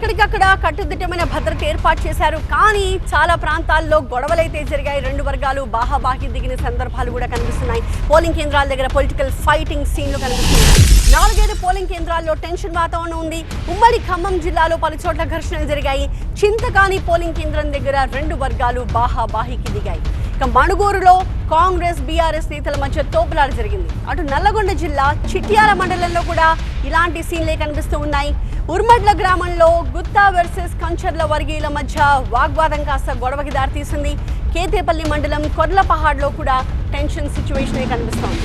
ఎక్కడికక్కడ కట్టుదిట్టమైన భద్రత ఏర్పాటు చేశారు. కానీ చాలా ప్రాంతాల్లో గొడవలైతే జరిగాయి. రెండు వర్గాలు బాహాబాహి దిగిన సందర్భాలు కూడా కనిపిస్తున్నాయి. పోలింగ్ కేంద్రాల దగ్గర పొలిటికల్ ఫైటింగ్ సీన్లు కనిపిస్తున్నాయి. నాలుగైదు పోలింగ్ కేంద్రాల్లో టెన్షన్ వాతావరణం ఉంది. ఉమ్మడి ఖమ్మం జిల్లాలో పలు చోట్ల ఘర్షణలు జరిగాయి. చింతకాని పోలింగ్ కేంద్రం దగ్గర రెండు వర్గాలు బాహాబాహికి దిగాయి. ఇక మణుగూరులో కాంగ్రెస్ బీఆర్ఎస్ నేతల మధ్య తోపులాట జరిగింది. అటు నల్లగొండ జిల్లా చిట్యాల మండలంలో కూడా ఇలాంటి సీన్లే కనిపిస్తూ ఉన్నాయి. ఉర్మడ్ల గ్రామంలో గుత్తా వర్సెస్ కంచర్ల వర్గీయుల మధ్య వాగ్వాదం కాస్త గొడవకి దారితీసింది. కేతేపల్లి మండలం కొర్లపహాడ్లో కూడా టెన్షన్ సిచ్యువేషనే కనిపిస్తోంది.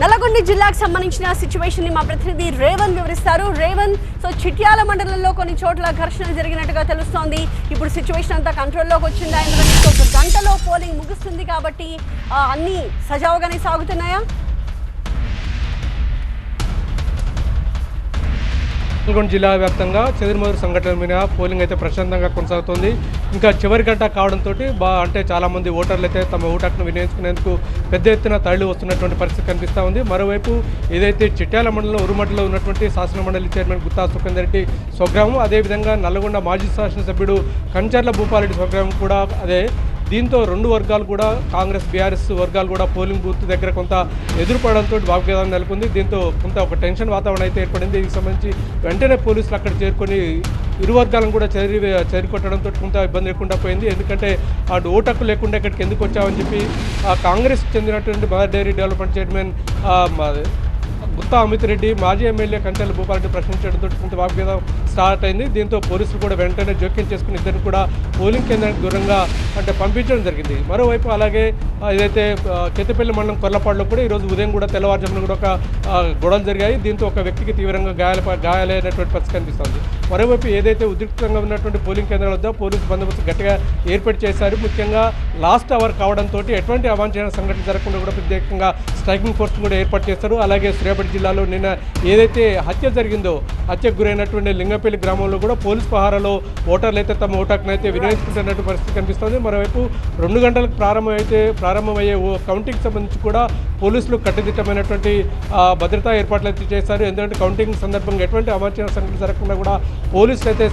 నల్లగొండ జిల్లాకు సంబంధించిన సిచ్యువేషన్ని మా ప్రతినిధి రేవన్ వివరిస్తారు. రేవన్ సో చిట్యాల మండలంలో కొన్ని చోట్ల ఘర్షణ జరిగినట్టుగా తెలుస్తోంది. ఇప్పుడు సిచ్యువేషన్ అంతా కంట్రోల్లోకి వచ్చిందా? ఎందుకంటే గంటలో పోలింగ్ ముగుస్తుంది కాబట్టి అన్నీ సజావుగానే సాగుతున్నాయా? నల్గొండ జిల్లా వ్యాప్తంగా చెదురుమదురు సంఘటనల మీద పోలింగ్ అయితే ప్రశాంతంగా కొనసాగుతోంది. ఇంకా చివరి గంట కావడంతో బా అంటే చాలామంది ఓటర్లు అయితే తమ ఓటు వినియోగించుకునేందుకు పెద్ద ఎత్తున తరలి వస్తున్నటువంటి పరిస్థితి కనిపిస్తూ ఉంది. మరోవైపు ఏదైతే చిట్యాల మండలం ఉరుమండలో ఉన్నటువంటి శాసన మండలి చైర్మన్ గుత్తా సుఖేందర్ రెడ్డి స్వగ్రామం అదేవిధంగా నల్గొండ మాజీ శాసనసభ్యుడు కంచర్ల భూపారెడ్డి స్వగ్రామం కూడా అదే దీంతో రెండు వర్గాలు కూడా కాంగ్రెస్ బీఆర్ఎస్ వర్గాలు కూడా పోలింగ్ బూత్ దగ్గర కొంత ఎదురుపడడంతో వాగ్వేదం నెలకొంది. దీంతో కొంత ఒక టెన్షన్ వాతావరణం అయితే ఏర్పడింది. దీనికి సంబంధించి వెంటనే పోలీసులు అక్కడ చేరుకొని ఇరు వర్గాలను కూడా చేరి చేరుకొట్టడంతో కొంత ఇబ్బంది లేకుండా పోయింది. ఎందుకంటే అటు ఓటక్కు లేకుండా ఇక్కడికి ఎందుకు వచ్చామని చెప్పి ఆ కాంగ్రెస్ చెందినటువంటి mother dairy development chairman Gutha Amith Reddy మాజీ ఎమ్మెల్యే కంటెల భూపాలరెడ్డి ప్రశ్నించడంతో కొంత వాగ్వేదం స్టార్ట్ అయింది. దీంతో పోలీసులు కూడా వెంటనే జోక్యం చేసుకుని ఇద్దరిని కూడా పోలింగ్ కేంద్రానికి దూరంగా అంటే పంపించడం జరిగింది. మరోవైపు అలాగే ఏదైతే కేతపల్లి మండలం కొల్లపాడులో కూడా ఈరోజు ఉదయం కూడా తెల్లవారుజామున కూడా ఒక గొడవలు జరిగాయి. దీంతో ఒక వ్యక్తికి తీవ్రంగా గాయాల గాయాలైనటువంటి పరిస్థితి కనిపిస్తుంది. మరోవైపు ఏదైతే ఉద్రిక్తంగా ఉన్నటువంటి పోలింగ్ కేంద్రాల వద్ద పోలీసు బందోబస్తు గట్టిగా ఏర్పాటు చేశారు. ముఖ్యంగా లాస్ట్ అవర్ కావడంతో ఎటువంటి అవాంఛన సంఘటన జరగకుండా కూడా ప్రత్యేకంగా స్ట్రైకింగ్ ఫోర్స్ కూడా ఏర్పాటు చేస్తారు అలాగే సూర్యాపేట జిల్లాలో నిన్న ఏదైతే హత్య జరిగిందో హత్యకు గురైనటువంటి లింగపల్లి గ్రామంలో కూడా పోలీస్ పహారాలో ఓటర్లు అయితే తమ ఓటాకును అయితే వినియోగించుకుంటున్నట్టు పరిస్థితి కనిపిస్తుంది. మరోవైపు రెండు గంటలకు ప్రారంభమైతే ప్రారంభమయ్యే ఓ కౌంటింగ్ సంబంధించి కూడా పోలీసులు కట్టుదిట్టమైనటువంటి భద్రతా ఏర్పాట్లు అయితే చేశారు. ఎందుకంటే కౌంటింగ్ సందర్భంగా ఎటువంటి అవాంఛన సంఘటన జరగకుండా కూడా పోలీసులు అయితే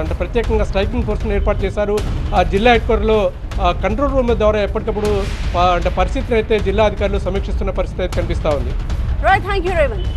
అంటే ప్రత్యేకంగా స్ట్రైకింగ్ ఫోర్స్ను ఏర్పాటు చేశారు. ఆ జిల్లా హెడ్ క్వార్టర్లో కంట్రోల్ రూమ్ ద్వారా ఎప్పటికప్పుడు అంటే పరిస్థితిని అయితే జిల్లా అధికారులు సమీక్షిస్తున్న పరిస్థితి అయితే కనిపిస్తూ ఉంది. Right thank you Revanth